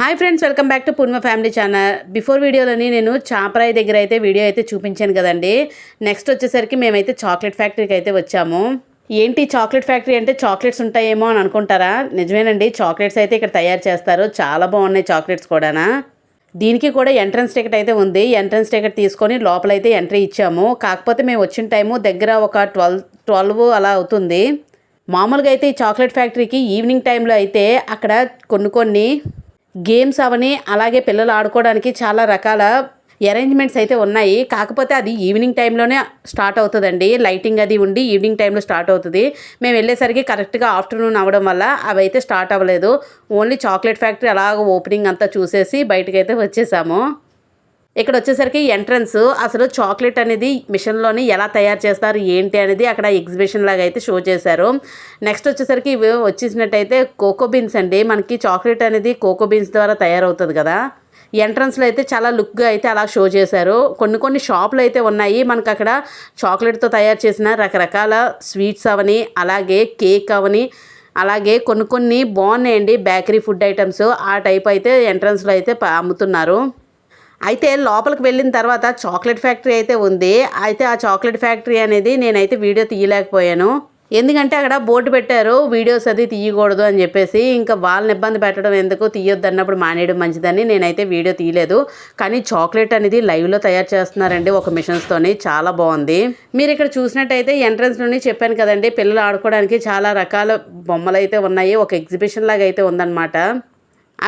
Hi friends welcome back to Purna family channel before వీడియోలోని నేను చాపరాయి దగ్గర అయితే వీడియో అయితే చూపించాను కదండి నెక్స్ట్ వచ్చేసరికి మేమైతే చాక్లెట్ ఫ్యాక్టరీకి అయితే వచ్చాము. ఏంటి చాక్లెట్ ఫ్యాక్టరీ అంటే చాక్లెట్స్ ఉంటాయేమో అని అనుకుంటారా? నిజమేనండి చాక్లెట్స్ అయితే ఇక్కడ తయారు చేస్తారు. చాలా బాగున్నాయి చాక్లెట్స్ కూడానా. దీనికి కూడా ఎంట్రన్స్ టికెట్ అయితే ఉంది. ఎంట్రన్స్ టికెట్ తీసుకొని లోపలైతే ఎంట్రీ ఇచ్చాము. కాకపోతే మేము వచ్చిన టైము దగ్గర ఒక ట్వెల్వ్ ట్వెల్వ్ అలా అవుతుంది. మామూలుగా అయితే ఈ చాక్లెట్ ఫ్యాక్టరీకి ఈవినింగ్ టైంలో అయితే అక్కడ కొన్ని కొన్ని గేమ్స్ అవని అలాగే పిల్లలు ఆడుకోవడానికి చాలా రకాల అరేంజ్మెంట్స్ అయితే ఉన్నాయి. కాకపోతే అది ఈవినింగ్ టైంలోనే స్టార్ట్ అవుతుందండి. లైటింగ్ అది ఉండి ఈవినింగ్ టైంలో స్టార్ట్ అవుతుంది. మేము వెళ్ళేసరికి కరెక్ట్గా ఆఫ్టర్నూన్ అవ్వడం వల్ల అవి అయితే స్టార్ట్ అవ్వలేదు. ఓన్లీ చాక్లెట్ ఫ్యాక్టరీ అలాగ ఓపెనింగ్ అంతా చూసేసి బయటకైతే వచ్చేసాము. ఇక్కడ వచ్చేసరికి ఎంట్రన్స్. అసలు చాక్లెట్ అనేది మిషన్లోని ఎలా తయారు చేస్తారు ఏంటి అనేది అక్కడ ఎగ్జిబిషన్ లాగా అయితే షో చేశారు. నెక్స్ట్ వచ్చేసరికి ఇవి వచ్చేసినట్టయితే కోకో బీన్స్ అండి. మనకి చాక్లెట్ అనేది కోకో బీన్స్ ద్వారా తయారవుతుంది కదా. ఎంట్రన్స్లో అయితే చాలా లుక్గా అయితే అలా షో చేశారు. కొన్ని కొన్ని షాపులు అయితే ఉన్నాయి. మనకు అక్కడ చాక్లెట్తో తయారు చేసిన రకరకాల స్వీట్స్ అవని అలాగే కేక్ అవని అలాగే కొన్ని కొన్ని బాగున్నాయండి. Bakery food items. ఆ టైప్ అయితే ఎంట్రన్స్లో అయితే అమ్ముతున్నారు. అయితే లోపలికి వెళ్ళిన తర్వాత చాక్లెట్ ఫ్యాక్టరీ అయితే ఉంది. అయితే ఆ చాక్లెట్ ఫ్యాక్టరీ అనేది నేనైతే వీడియో తీయలేకపోయాను. ఎందుకంటే అక్కడ బోర్డు పెట్టారు వీడియోస్ అది తీయకూడదు అని చెప్పేసి. ఇంకా వాళ్ళని ఇబ్బంది పెట్టడం ఎందుకు తీయొద్దు అన్నప్పుడు మానేయడం మంచిదని నేనైతే వీడియో తీయలేదు. కానీ చాక్లెట్ అనేది లైవ్లో తయారు చేస్తున్నారండి ఒక మిషన్స్తోని. చాలా బాగుంది. మీరు ఇక్కడ చూసినట్టయితే ఎంట్రన్స్ నుండి చెప్పాను కదండి పిల్లలు ఆడుకోవడానికి చాలా రకాల బొమ్మలు అయితే ఉన్నాయి. ఒక ఎగ్జిబిషన్ లాగా అయితే ఉందన్నమాట.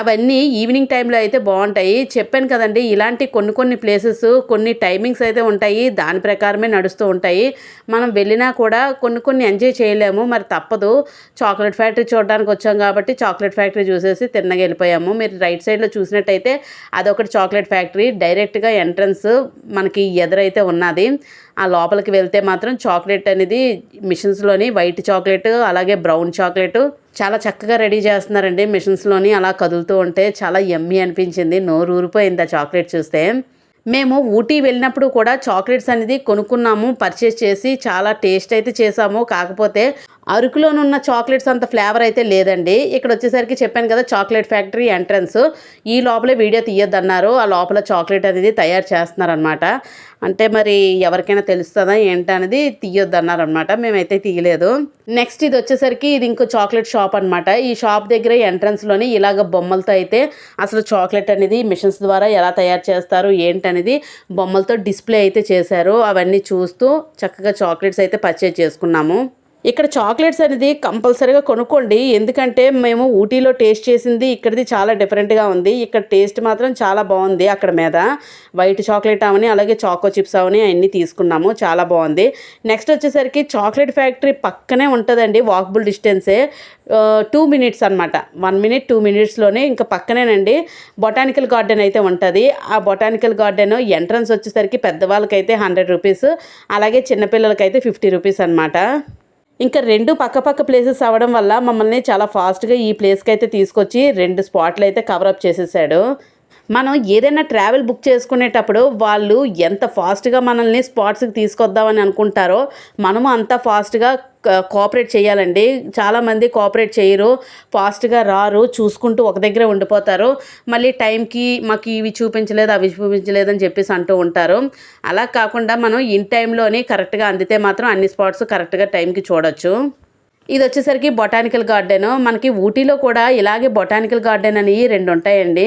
అవన్నీ ఈవినింగ్ టైంలో అయితే బాగుంటాయి. చెప్పాను కదండి ఇలాంటి కొన్ని కొన్ని ప్లేసెస్ కొన్ని టైమింగ్స్ అయితే ఉంటాయి. దాని ప్రకారమే నడుస్తూ ఉంటాయి. మనం వెళ్ళినా కూడా కొన్ని కొన్ని ఎంజాయ్ చేయలేము. మరి తప్పదు. చాక్లెట్ ఫ్యాక్టరీ చూడడానికి వచ్చాం కాబట్టి చాక్లెట్ ఫ్యాక్టరీ చూసేసి తిన్నగా వెళ్ళిపోయాము. మీరు రైట్ సైడ్లో చూసినట్టయితే అదొకటి చాక్లెట్ ఫ్యాక్టరీ. డైరెక్ట్గా ఎంట్రన్స్ మనకి ఎదురైతే ఉన్నది. ఆ లోపలికి వెళ్తే మాత్రం చాక్లెట్ అనేది మిషన్స్లోని వైట్ చాక్లెట్ అలాగే బ్రౌన్ చాక్లెట్ చాలా చక్కగా రెడీ చేస్తున్నారండి మిషన్స్లోని. అలా కదులుతూ ఉంటే చాలా ఎమ్మి అనిపించింది. నోరు ఊరిపోయింది ఆ చాక్లెట్ చూస్తే. మేము ఊటీ వెళ్ళినప్పుడు కూడా చాక్లెట్స్ అనేది కొనుక్కున్నాము పర్చేస్ చేసి చాలా టేస్ట్ అయితే చేసాము. కాకపోతే అరకులోనున్న చాక్లెట్స్ అంత ఫ్లేవర్ అయితే లేదండి. ఇక్కడ వచ్చేసరికి చెప్పాను కదా చాక్లెట్ ఫ్యాక్టరీ ఎంట్రన్స్. ఈ లోపలే వీడియో తీయొద్దన్నారు. ఆ లోపల చాక్లెట్ అనేది తయారు చేస్తున్నారనమాట అంటే మరి ఎవరికైనా తెలుస్తుందా ఏంటనేది తీయొద్దన్నారు అనమాట మేమైతే తీయలేదు. నెక్స్ట్ ఇది వచ్చేసరికి ఇది ఇంకో చాక్లెట్ షాప్ అనమాట ఈ షాప్ దగ్గర ఎంట్రన్స్లోనే ఇలాగ బొమ్మలతో అయితే అసలు చాక్లెట్ అనేది మిషన్స్ ద్వారా ఎలా తయారు చేస్తారు ఏంటనేది బొమ్మలతో డిస్ప్లే అయితే చేశారు. అవన్నీ చూస్తూ చక్కగా చాక్లెట్స్ అయితే పర్చేజ్ చేసుకున్నాము. ఇక్కడ చాక్లెట్స్ అనేది కంపల్సరీగా కొనుక్కోండి. ఎందుకంటే మేము ఊటీలో టేస్ట్ చేసింది ఇక్కడిది చాలా డిఫరెంట్గా ఉంది. ఇక్కడ టేస్ట్ మాత్రం చాలా బాగుంది అక్కడ మీద. వైట్ చాక్లెట్ అవని అలాగే చాకో చిప్స్ అవని అన్నీ తీసుకున్నాము. చాలా బాగుంది. నెక్స్ట్ వచ్చేసరికి చాక్లెట్ ఫ్యాక్టరీ పక్కనే ఉంటుందండి. వాకబుల్ డిస్టెన్సే టూ మినిట్స్ అనమాట వన్ మినిట్ టూ మినిట్స్లోనే ఇంకా పక్కనేనండి. బొటానికల్ గార్డెన్ అయితే ఉంటుంది. ఆ బొటానికల్ గార్డెన్ ఎంట్రన్స్ వచ్చేసరికి పెద్దవాళ్ళకైతే హండ్రెడ్ రూపీస్ అలాగే చిన్నపిల్లలకైతే ఫిఫ్టీ రూపీస్ అనమాట ఇంకా రెండు పక్కపక్క ప్లేసెస్ అవ్వడం వల్ల మమ్మల్ని చాలా ఫాస్ట్గా ఈ ప్లేస్కి అయితే తీసుకొచ్చి రెండు స్పాట్లు అయితే కవరప్ చేసేసాడు. మనం ఏదైనా ట్రావెల్ బుక్ చేసుకునేటప్పుడు వాళ్ళు ఎంత ఫాస్ట్గా మనల్ని స్పాట్స్కి తీసుకొద్దామని అనుకుంటారో మనము అంత ఫాస్ట్గా కోఆపరేట్ చేయాలండి. చాలామంది కోఆపరేట్ చేయరు ఫాస్ట్గా రారు చూసుకుంటూ ఒక దగ్గర ఉండిపోతారు. మళ్ళీ టైంకి మాకు ఇవి చూపించలేదు అవి చూపించలేదు అని చెప్పేసి అంటూ ఉంటారు. అలా కాకుండా మనం ఇన్ టైంలోనే కరెక్ట్గా అందితే మాత్రం అన్ని స్పాట్స్ కరెక్ట్గా టైంకి చూడొచ్చు. ఇది వచ్చేసరికి బొటానికల్ గార్డెన్ మనకి ఊటీలో కూడా ఇలాగే బొటానికల్ గార్డెన్ అని రెండు ఉంటాయండి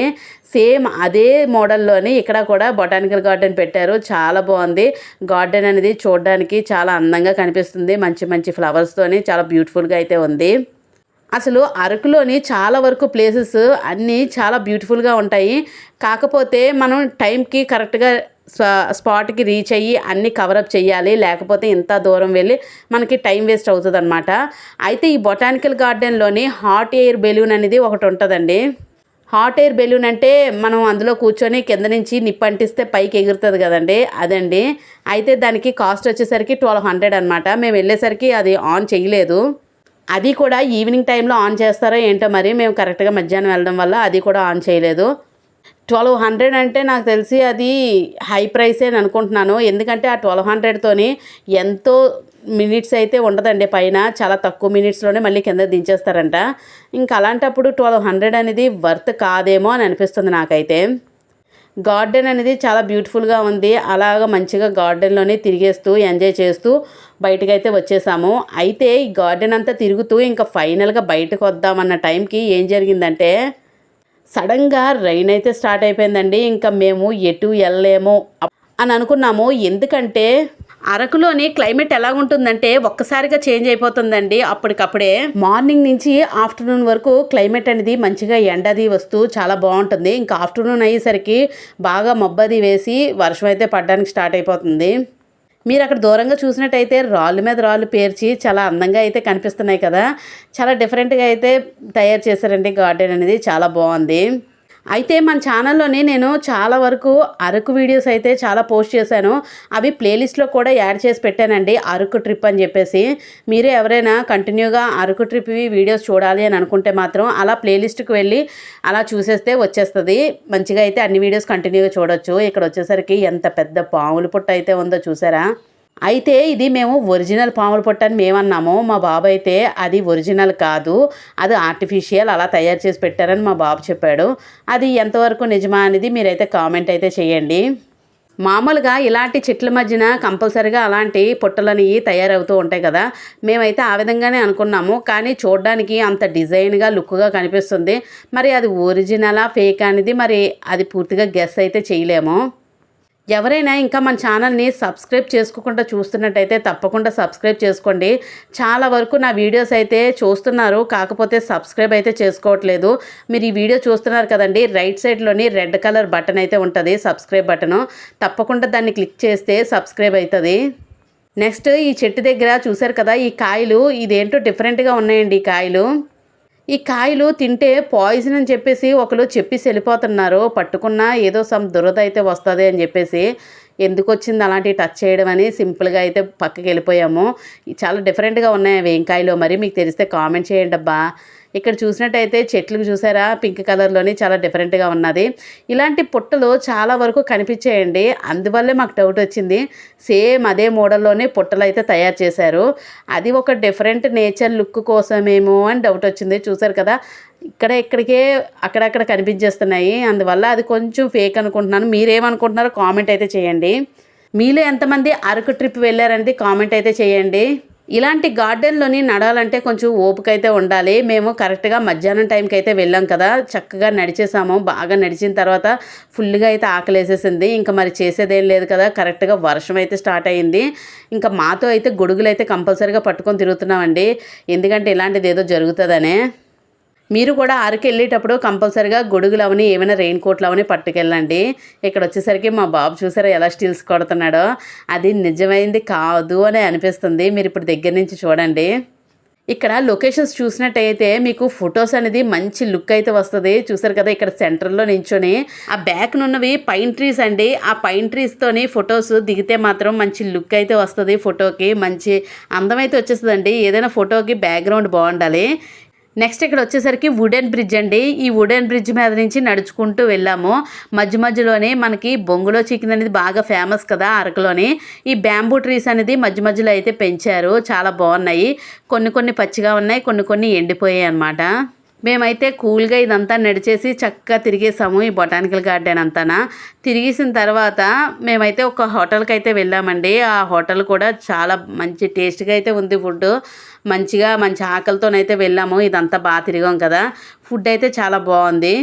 సేమ్ అదే మోడల్లోని ఇక్కడ కూడా బొటానికల్ గార్డెన్ పెట్టారు. చాలా బాగుంది. గార్డెన్ అనేది చూడడానికి చాలా అందంగా కనిపిస్తుంది. మంచి మంచి ఫ్లవర్స్తోని చాలా బ్యూటిఫుల్గా అయితే ఉంది. అసలు అరకులోని చాలా వరకు ప్లేసెస్ అన్నీ చాలా బ్యూటిఫుల్గా ఉంటాయి. కాకపోతే మనం టైంకి కరెక్ట్గా స్పాట్కి రీచ్ అయ్యి అన్ని కవరప్ చేయాలి లేకపోతే ఇంత దూరం వెళ్ళి మనకి టైం వేస్ట్ అవుతుంది అనమాట అయితే ఈ బొటానికల్ గార్డెన్లోని హాట్ ఎయిర్ బెలూన్ అనేది ఒకటి ఉంటుందండి. హాట్ ఎయిర్ బెలూన్ అంటే మనం అందులో కూర్చొని కింద నుంచి నిప్పంటిస్తే పైకి ఎగురుతుంది కదండి అదండి. అయితే దానికి కాస్ట్ వచ్చేసరికి ట్వెల్వ్ హండ్రెడ్ అనమాట మేము వెళ్ళేసరికి అది ఆన్ చేయలేదు అది కూడా ఈవినింగ్ టైంలో ఆన్ చేస్తారో ఏంటో మరి మేము కరెక్ట్గా మధ్యాహ్నం వెళ్ళడం వల్ల అది కూడా ఆన్ చేయలేదు. ట్వెల్వ్ హండ్రెడ్ అంటే నాకు తెలిసి అది హై ప్రైస్ అని అనుకుంటున్నాను. ఎందుకంటే ఆ ట్వెల్వ్ హండ్రెడ్తోని ఎంతో మినిట్స్ అయితే ఉండదండి. పైన చాలా తక్కువ మినిట్స్లోనే మళ్ళీ కింద దించేస్తారంట. ఇంకా అలాంటప్పుడు ట్వెల్వ్ హండ్రెడ్ అనేది వర్త్ కాదేమో అని అనిపిస్తుంది నాకైతే. గార్డెన్ అనేది చాలా బ్యూటిఫుల్గా ఉంది. అలాగ మంచిగా గార్డెన్లోనే తిరిగేస్తూ ఎంజాయ్ చేస్తూ బయటకు అయితే వచ్చేసాము. అయితే ఈ గార్డెన్ అంతా తిరుగుతూ ఇంకా ఫైనల్గా బయటకు వద్దామన్న టైంకి ఏం జరిగిందంటే సడన్గా రైన్ అయితే స్టార్ట్ అయిపోయిందండి. ఇంకా మేము ఎటు వెళ్ళలేము అని అనుకున్నాము. ఎందుకంటే అరకులోని క్లైమేట్ ఎలా ఉంటుందంటే ఒక్కసారిగా చేంజ్ అయిపోతుందండి. అప్పటికప్పుడే మార్నింగ్ నుంచి ఆఫ్టర్నూన్ వరకు క్లైమేట్ అనేది మంచిగా ఎండది వస్తూ చాలా బాగుంటుంది. ఇంకా ఆఫ్టర్నూన్ అయ్యేసరికి బాగా మబ్బది వేసి వర్షం అయితే పడడానికి స్టార్ట్ అయిపోతుంది. మీరు అక్కడ దూరంగా చూసినట్టయితే రాళ్ళు మీద రాళ్ళు పేర్చి చాలా అందంగా అయితే కనిపిస్తున్నాయి కదా. చాలా డిఫరెంట్గా అయితే తయారు చేశారండి గార్డెన్ అనేది. చాలా బాగుంది. అయితే మన ఛానల్లోనే నేను చాలా వరకు అరకు వీడియోస్ అయితే చాలా పోస్ట్ చేశాను. అవి ప్లేలిస్ట్లో కూడా యాడ్ చేసి పెట్టానండి అరకు ట్రిప్ అని చెప్పేసి. మీరు ఎవరైనా కంటిన్యూగా అరకు ట్రిప్ వీడియోస్ చూడాలి అని అనుకుంటే మాత్రం అలా ప్లేలిస్ట్కి వెళ్ళి అలా చూసేస్తే వచ్చేస్తుంది. మంచిగా అయితే అన్ని వీడియోస్ కంటిన్యూగా చూడొచ్చు. ఇక్కడ వచ్చేసరికి ఎంత పెద్ద పాముల పుట్ట అయితే ఉందో చూసారా? అయితే ఇది మేము ఒరిజినల్ పాముల పొట్ట అని మేమన్నాము మా బాబు అయితే అది ఒరిజినల్ కాదు. అది ఆర్టిఫిషియల్ అలా తయారు చేసి పెట్టారని మా బాబు చెప్పాడు. అది ఎంతవరకు నిజమా అనేది మీరైతే కామెంట్ అయితే చేయండి. మామూలుగా ఇలాంటి చెట్ల మధ్యన కంపల్సరిగా అలాంటి పుట్టలని తయారవుతూ ఉంటాయి కదా. మేమైతే ఆ విధంగానే అనుకున్నాము. కానీ చూడడానికి అంత డిజైన్గా లుక్గా కనిపిస్తుంది. మరి అది ఒరిజినలా ఫేక్ అనేది మరి అది పూర్తిగా గెస్ అయితే చేయలేము. ఎవరైనా ఇంకా మన ఛానల్ని సబ్స్క్రైబ్ చేసుకోకుండా చూస్తున్నట్టయితే తప్పకుండా సబ్స్క్రైబ్ చేసుకోండి. చాలా వరకు నా వీడియోస్ అయితే చూస్తున్నారు. కాకపోతే సబ్స్క్రైబ్ అయితే చేసుకోవట్లేదు. మీరు ఈ వీడియో చూస్తున్నారు కదండి. రైట్ సైడ్లోని రెడ్ కలర్ బటన్ అయితే ఉంటుంది సబ్స్క్రైబ్ బటను. తప్పకుండా దాన్ని క్లిక్ చేస్తే సబ్స్క్రైబ్ అవుతుంది నెక్స్ట్ ఈ చెట్టు దగ్గర చూసారు కదా ఈ కాయలు. ఇదేంటో డిఫరెంట్గా ఉన్నాయండి ఈ కాయలు. ఈ కాయలు తింటే పాయిజన్ అని చెప్పేసి ఒకరు చెప్పేసి వెళ్ళిపోతున్నారు. పట్టుకున్నా ఏదో సమ్ దురద అయితే వస్తుంది అని చెప్పేసి ఎందుకు వచ్చింది అలాంటి టచ్ చేయడం అని సింపుల్గా అయితే పక్కకి వెళ్ళిపోయాము. చాలా డిఫరెంట్గా ఉన్నాయి అవి కాయలు మరి? మీకు తెలిస్తే కామెంట్ చేయండి అబ్బా. ఇక్కడ చూసినట్టయితే చెట్లు చూసారా? పింక్ కలర్లోని చాలా డిఫరెంట్గా ఉన్నది. ఇలాంటి పుట్టలు చాలా వరకు కనిపించాయండి. అందువల్లే మాకు డౌట్ వచ్చింది. సేమ్ అదే మోడల్లోనే పుట్టలు అయితే తయారు చేశారు. అది ఒక డిఫరెంట్ నేచర్ లుక్ కోసమేమో అని డౌట్ వచ్చింది. చూసారు కదా? ఇక్కడ ఇక్కడికే అక్కడక్కడ కనిపించేస్తున్నాయి. అందువల్ల అది కొంచెం ఫేక్ అనుకుంటున్నాను. మీరేమనుకుంటున్నారో కామెంట్ అయితే చేయండి. మీలో ఎంతమంది అరకు ట్రిప్ వెళ్ళారనేది కామెంట్ అయితే చేయండి. ఇలాంటి గార్డెన్లోని నడాలంటే కొంచెం ఓపిక అయితే ఉండాలి. మేము కరెక్ట్గా మధ్యాహ్నం టైంకి అయితే వెళ్ళాం కదా. చక్కగా నడిచేసాము. బాగా నడిచిన తర్వాత ఫుల్గా అయితే ఆకలేసేసింది. ఇంకా మరి చేసేదేం లేదు కదా. కరెక్ట్గా వర్షం అయితే స్టార్ట్ అయ్యింది ఇంకా మాతో అయితే గొడుగులు అయితే కంపల్సరీగా పట్టుకొని తిరుగుతున్నామండి. ఎందుకంటే ఇలాంటిది ఏదో జరుగుతుందనే. మీరు కూడా అరకు వెళ్ళేటప్పుడు కంపల్సరిగా గొడుగులు అవని ఏమైనా రెయిన్ కోట్లు అవని పట్టుకెళ్ళండి. ఇక్కడ వచ్చేసరికి మా బాబు చూసారా ఎలా స్టీల్స్ కొడుతున్నాడో? అది నిజమైంది కాదు అని అనిపిస్తుంది. మీరు ఇప్పుడు దగ్గర నుంచి చూడండి. ఇక్కడ లొకేషన్స్ చూసినట్టయితే మీకు ఫొటోస్ అనేది మంచి లుక్ అయితే వస్తుంది. చూసారు కదా ఇక్కడ సెంటర్లో నించొని. ఆ బ్యాక్ నున్నవి పైన్ ట్రీస్ అండి. ఆ పైన్ ట్రీస్తోని ఫొటోస్ దిగితే మాత్రం మంచి లుక్ అయితే వస్తుంది ఫోటోకి. మంచి అందం అయితే వచ్చేస్తుందండి. ఏదైనా ఫోటోకి బ్యాక్గ్రౌండ్ బాగుండాలి. నెక్స్ట్ ఇక్కడ వచ్చేసరికి వుడెన్ బ్రిడ్జ్ అండి. ఈ వుడెన్ బ్రిడ్జ్ మీద నుంచి నడుచుకుంటూ వెళ్ళాము. మధ్య మధ్యలోనే మనకి బొంగులో చికెన్ అనేది బాగా ఫేమస్ కదా అరకులోని. ఈ బ్యాంబూ ట్రీస్ అనేది మధ్య మధ్యలో అయితే పెంచారు. చాలా బాగున్నాయి. కొన్ని కొన్ని పచ్చిగా ఉన్నాయి కొన్ని కొన్ని ఎండిపోయాయి అనమాట మేమైతే కూల్గా ఇదంతా నడిచేసి చక్కగా తిరిగేసాము ఈ బొటానికల్ గార్డెన్ అంతానా. తిరిగేసిన తర్వాత మేమైతే ఒక హోటల్కి అయితే వెళ్ళామండి. ఆ హోటల్ కూడా చాలా మంచి టేస్ట్గా అయితే ఉంది ఫుడ్ మంచిగా మంచి ఆకలితోనైతే వెళ్ళాము. ఇదంతా బాగా తిరిగాం కదా. ఫుడ్ అయితే చాలా బాగుంది.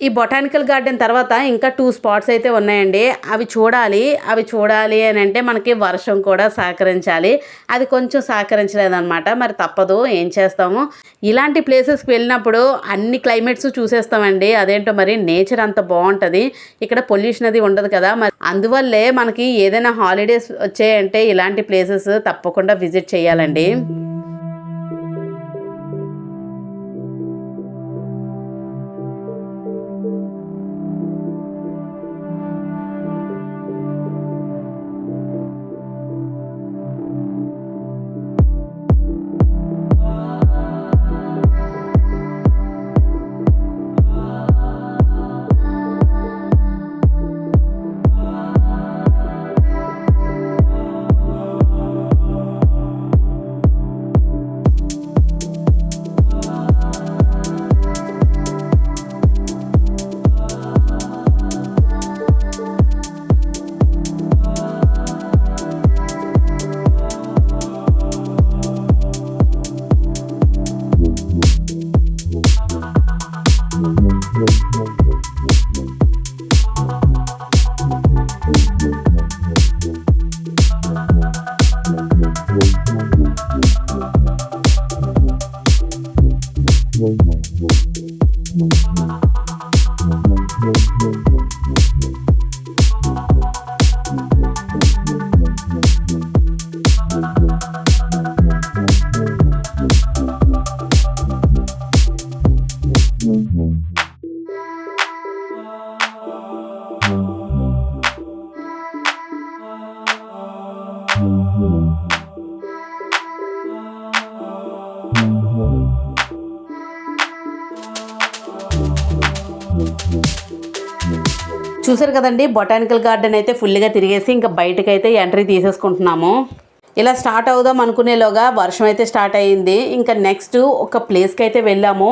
ఈ బొటానికల్ గార్డెన్ తర్వాత ఇంకా టూ స్పాట్స్ అయితే ఉన్నాయండి. అవి చూడాలి అవి చూడాలి అని అంటే మనకి వర్షం కూడా సహకరించాలి. అది కొంచెం సహకరించలేదన్నమాట. మరి తప్పదు ఏం చేస్తాము? ఇలాంటి ప్లేసెస్కి వెళ్ళినప్పుడు అన్ని క్లైమేట్స్ చూసేస్తామండి. అదేంటో మరి నేచర్ అంత బాగుంటుంది. ఇక్కడ పొల్యూషన్ అది ఉండదు కదా. మరి అందువల్లే మనకి ఏదైనా హాలిడేస్ వచ్చాయంటే ఇలాంటి ప్లేసెస్ తప్పకుండా విజిట్ చేయాలండి. Mm-hmm. చూసారు కదండి బొటానికల్ గార్డెన్ అయితే ఫుల్గా తిరిగేసి ఇంకా బయటకైతే ఎంట్రీ తీసేసుకుంటున్నాము. ఇలా స్టార్ట్ అవుదాం అనుకునేలోగా వర్షం అయితే స్టార్ట్ అయ్యింది. ఇంకా నెక్స్ట్ ఒక ప్లేస్కి అయితే వెళ్ళాము.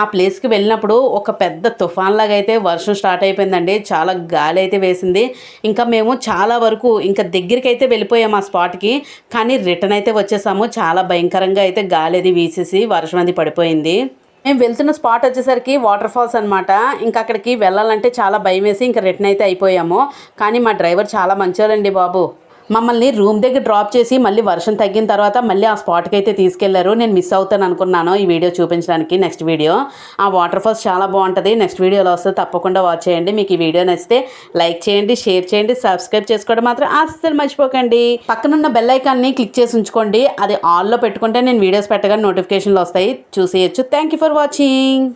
ఆ ప్లేస్కి వెళ్ళినప్పుడు ఒక పెద్ద తుఫాన్ లాగా అయితే వర్షం స్టార్ట్ అయిపోయిందండి. చాలా గాలి అయితే వేసింది. ఇంకా మేము చాలా వరకు ఇంకా దగ్గరికి అయితే వెళ్ళిపోయాము ఆ స్పాట్కి కానీ రిటర్న్ అయితే వచ్చేసాము. చాలా భయంకరంగా అయితే గాలి అది వీసేసి వర్షం అది పడిపోయింది. మేము వెళ్తున్న స్పాట్ వచ్చేసరికి వాటర్ ఫాల్స్ అనమాట ఇంకా అక్కడికి వెళ్ళాలంటే చాలా భయం వేసి ఇంకా రిటర్న్ అయితే అయిపోయాము. కానీ మా డ్రైవర్ చాలా మంచివారండి బాబు. మమ్మల్ని రూమ్ దగ్గర డ్రాప్ చేసి మళ్ళీ వర్షం తగ్గిన తర్వాత మళ్ళీ ఆ స్పాట్కి అయితే తీసుకెళ్ళారు. నేను మిస్ అవుతాను అనుకున్నాను ఈ వీడియో చూపించడానికి. నెక్స్ట్ వీడియో ఆ వాటర్ ఫాల్స్ చాలా బాగుంటుంది. నెక్స్ట్ వీడియోలో వస్తే తప్పకుండా వాచ్ చేయండి. మీకు ఈ వీడియో నచ్చితే లైక్ చేయండి షేర్ చేయండి సబ్స్క్రైబ్ చేసుకోవడం మాత్రం అస్సలు మర్చిపోకండి. పక్కనున్న బెల్ ఐకాన్ని క్లిక్ చేసి ఉంచుకోండి. అది ఆల్లో పెట్టుకుంటే నేను వీడియోస్ పెట్టగానే నోటిఫికేషన్లు వస్తాయి. చూసేయచ్చు. Thank you for watching